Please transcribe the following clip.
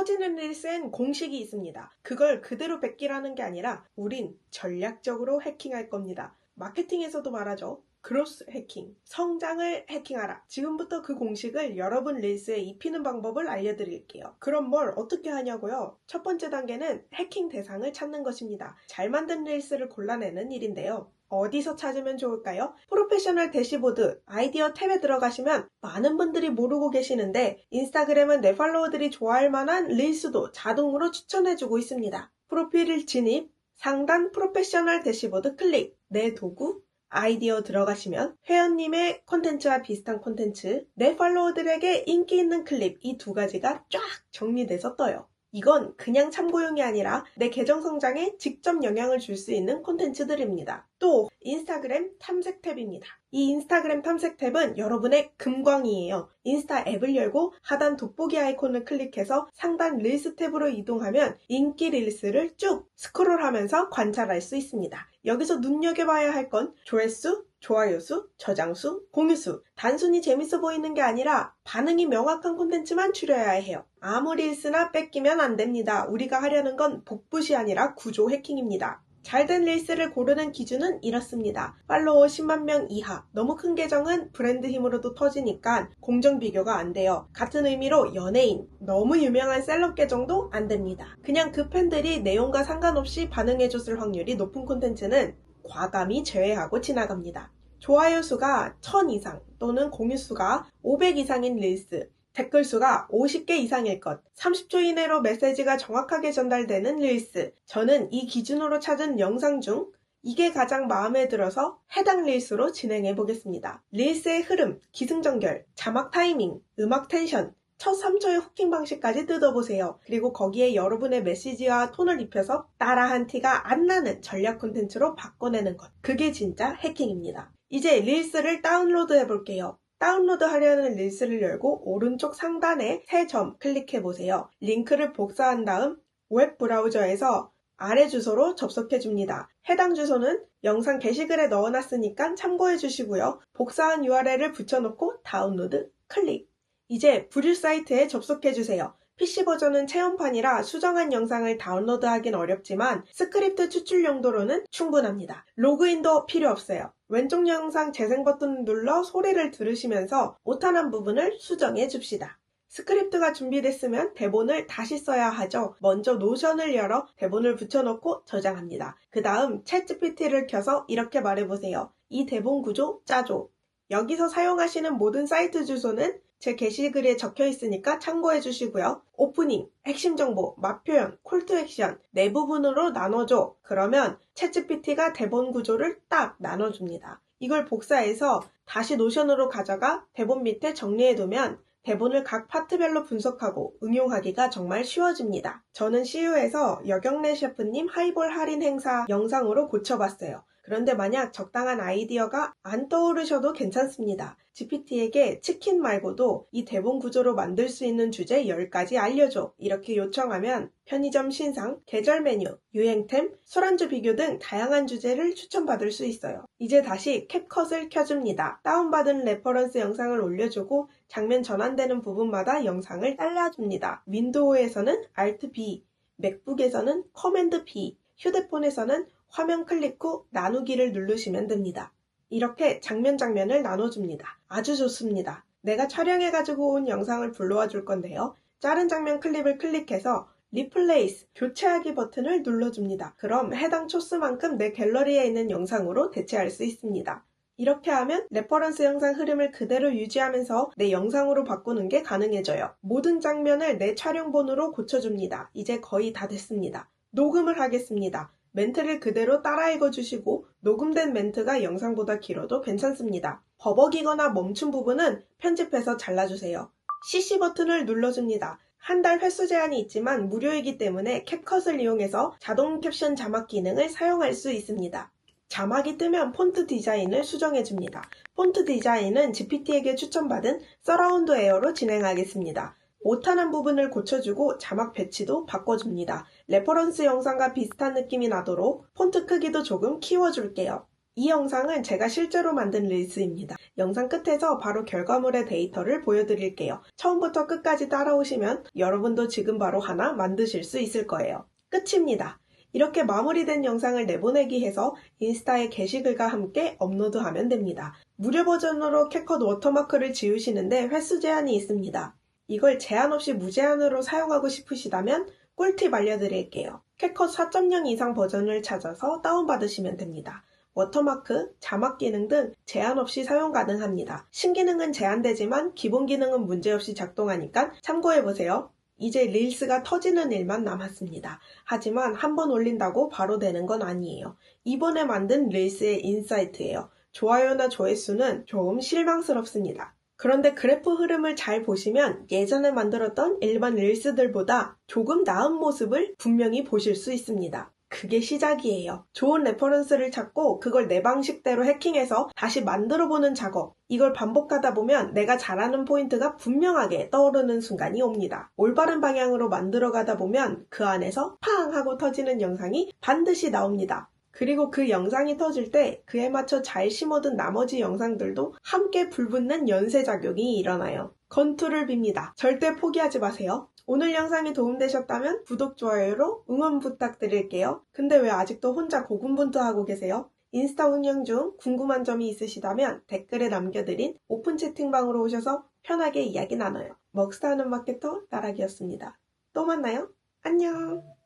터지는 릴스엔 공식이 있습니다. 그걸 그대로 뺏기라는 게 아니라 우린 전략적으로 해킹할 겁니다. 마케팅에서도 말하죠. 그로스 해킹, 성장을 해킹하라. 지금부터 그 공식을 여러분 릴스에 입히는 방법을 알려드릴게요. 그럼 뭘 어떻게 하냐고요? 첫 번째 단계는 해킹 대상을 찾는 것입니다. 잘 만든 릴스를 골라내는 일인데요. 어디서 찾으면 좋을까요? 프로페셔널 대시보드 아이디어 탭에 들어가시면 많은 분들이 모르고 계시는데 인스타그램은 내 팔로워들이 좋아할 만한 릴스도 자동으로 추천해주고 있습니다. 프로필 진입, 상단 프로페셔널 대시보드 클릭, 내 도구, 아이디어 들어가시면 회원님의 콘텐츠와 비슷한 콘텐츠, 내 팔로워들에게 인기 있는 클립 이 두 가지가 쫙 정리돼서 떠요. 이건 그냥 참고용이 아니라 내 계정 성장에 직접 영향을 줄 수 있는 콘텐츠들입니다. 또 인스타그램 탐색 탭입니다. 이 인스타그램 탐색 탭은 여러분의 금광이에요. 인스타 앱을 열고 하단 돋보기 아이콘을 클릭해서 상단 릴스 탭으로 이동하면 인기 릴스를 쭉 스크롤하면서 관찰할 수 있습니다. 여기서 눈여겨봐야 할 건 조회수, 좋아요 수, 저장 수, 공유 수. 단순히 재밌어 보이는 게 아니라 반응이 명확한 콘텐츠만 추려야 해요. 아무 릴스나 뺏기면 안 됩니다. 우리가 하려는 건 복붙이 아니라 구조 해킹입니다. 잘된 릴스를 고르는 기준은 이렇습니다. 팔로워 10만 명 이하. 너무 큰 계정은 브랜드 힘으로도 터지니까 공정 비교가 안 돼요. 같은 의미로 연예인, 너무 유명한 셀럽 계정도 안 됩니다. 그냥 그 팬들이 내용과 상관없이 반응해줬을 확률이 높은 콘텐츠는 과감히 제외하고 지나갑니다. 좋아요 수가 1000 이상 또는 공유 수가 500 이상인 릴스, 댓글 수가 50개 이상일 것, 30초 이내로 메시지가 정확하게 전달되는 릴스. 저는 이 기준으로 찾은 영상 중 이게 가장 마음에 들어서 해당 릴스로 진행해 보겠습니다. 릴스의 흐름, 기승전결, 자막 타이밍, 음악 텐션, 첫 3초의 후킹 방식까지 뜯어보세요. 그리고 거기에 여러분의 메시지와 톤을 입혀서 따라한 티가 안 나는 전략 콘텐츠로 바꿔내는 것. 그게 진짜 해킹입니다. 이제 릴스를 다운로드 해볼게요. 다운로드 하려는 릴스를 열고 오른쪽 상단에 세 점 클릭해 보세요. 링크를 복사한 다음 웹 브라우저에서 아래 주소로 접속해 줍니다. 해당 주소는 영상 게시글에 넣어놨으니까 참고해 주시고요. 복사한 URL을 붙여놓고 다운로드 클릭. 이제 브류 사이트에 접속해 주세요. PC 버전은 체험판이라 수정한 영상을 다운로드하긴 어렵지만 스크립트 추출 용도로는 충분합니다. 로그인도 필요 없어요. 왼쪽 영상 재생 버튼 눌러 소리를 들으시면서 오타난 부분을 수정해 줍시다. 스크립트가 준비됐으면 대본을 다시 써야 하죠. 먼저 노션을 열어 대본을 붙여놓고 저장합니다. 그 다음 챗GPT를 켜서 이렇게 말해보세요. 이 대본 구조 짜줘. 여기서 사용하시는 모든 사이트 주소는 제 게시글에 적혀 있으니까 참고해 주시고요. 오프닝, 핵심 정보, 맛표현, 콜투 액션 네 부분으로 나눠줘. 그러면 챗GPT가 대본 구조를 딱 나눠줍니다. 이걸 복사해서 다시 노션으로 가져가 대본 밑에 정리해 두면 대본을 각 파트별로 분석하고 응용하기가 정말 쉬워집니다. 저는 CU에서 여경래 셰프님 하이볼 할인 행사 영상으로 고쳐봤어요. 그런데 만약 적당한 아이디어가 안 떠오르셔도 괜찮습니다. GPT에게 치킨 말고도 이 대본 구조로 만들 수 있는 주제 10가지 알려줘. 이렇게 요청하면 편의점 신상, 계절 메뉴, 유행템, 술안주 비교 등 다양한 주제를 추천받을 수 있어요. 이제 다시 캡컷을 켜줍니다. 다운받은 레퍼런스 영상을 올려주고 장면 전환되는 부분마다 영상을 잘라줍니다. 윈도우에서는 Alt B, 맥북에서는 커맨드 B, 휴대폰에서는 화면 클릭 후 나누기를 누르시면 됩니다. 이렇게 장면 장면을 나눠줍니다. 아주 좋습니다. 내가 촬영해가지고 온 영상을 불러와 줄 건데요. 자른 장면 클립을 클릭해서 리플레이스, 교체하기 버튼을 눌러줍니다. 그럼 해당 초수만큼 내 갤러리에 있는 영상으로 대체할 수 있습니다. 이렇게 하면 레퍼런스 영상 흐름을 그대로 유지하면서 내 영상으로 바꾸는 게 가능해져요. 모든 장면을 내 촬영본으로 고쳐줍니다. 이제 거의 다 됐습니다. 녹음을 하겠습니다. 멘트를 그대로 따라 읽어주시고 녹음된 멘트가 영상보다 길어도 괜찮습니다. 버벅이거나 멈춘 부분은 편집해서 잘라주세요. CC 버튼을 눌러줍니다. 한 달 횟수 제한이 있지만 무료이기 때문에 캡컷을 이용해서 자동 캡션 자막 기능을 사용할 수 있습니다. 자막이 뜨면 폰트 디자인을 수정해줍니다. 폰트 디자인은 GPT에게 추천받은 서라운드 에어로 진행하겠습니다. 오타난 부분을 고쳐주고 자막 배치도 바꿔줍니다. 레퍼런스 영상과 비슷한 느낌이 나도록 폰트 크기도 조금 키워줄게요. 이 영상은 제가 실제로 만든 릴스입니다. 영상 끝에서 바로 결과물의 데이터를 보여드릴게요. 처음부터 끝까지 따라오시면 여러분도 지금 바로 하나 만드실 수 있을 거예요. 끝입니다. 이렇게 마무리된 영상을 내보내기 해서 인스타에 게시글과 함께 업로드하면 됩니다. 무료 버전으로 캡컷 워터마크를 지우시는데 횟수 제한이 있습니다. 이걸 제한 없이 무제한으로 사용하고 싶으시다면 꿀팁 알려드릴게요. 캡컷 4.0 이상 버전을 찾아서 다운받으시면 됩니다. 워터마크, 자막 기능 등 제한 없이 사용 가능합니다. 신기능은 제한되지만 기본 기능은 문제없이 작동하니까 참고해보세요. 이제 릴스가 터지는 일만 남았습니다. 하지만 한 번 올린다고 바로 되는 건 아니에요. 이번에 만든 릴스의 인사이트예요. 좋아요나 조회수는 조금 실망스럽습니다. 그런데 그래프 흐름을 잘 보시면 예전에 만들었던 일반 릴스들보다 조금 나은 모습을 분명히 보실 수 있습니다. 그게 시작이에요. 좋은 레퍼런스를 찾고 그걸 내 방식대로 해킹해서 다시 만들어 보는 작업. 이걸 반복하다 보면 내가 잘하는 포인트가 분명하게 떠오르는 순간이 옵니다. 올바른 방향으로 만들어 가다 보면 그 안에서 팡 하고 터지는 영상이 반드시 나옵니다. 그리고 그 영상이 터질 때 그에 맞춰 잘 심어둔 나머지 영상들도 함께 불붙는 연쇄작용이 일어나요. 건투를 빕니다. 절대 포기하지 마세요. 오늘 영상이 도움되셨다면 구독, 좋아요로 응원 부탁드릴게요. 근데 왜 아직도 혼자 고군분투하고 계세요? 인스타 운영 중 궁금한 점이 있으시다면 댓글에 남겨드린 오픈 채팅방으로 오셔서 편하게 이야기 나눠요. 먹스타하는 마케터 나락이었습니다. 또 만나요. 안녕!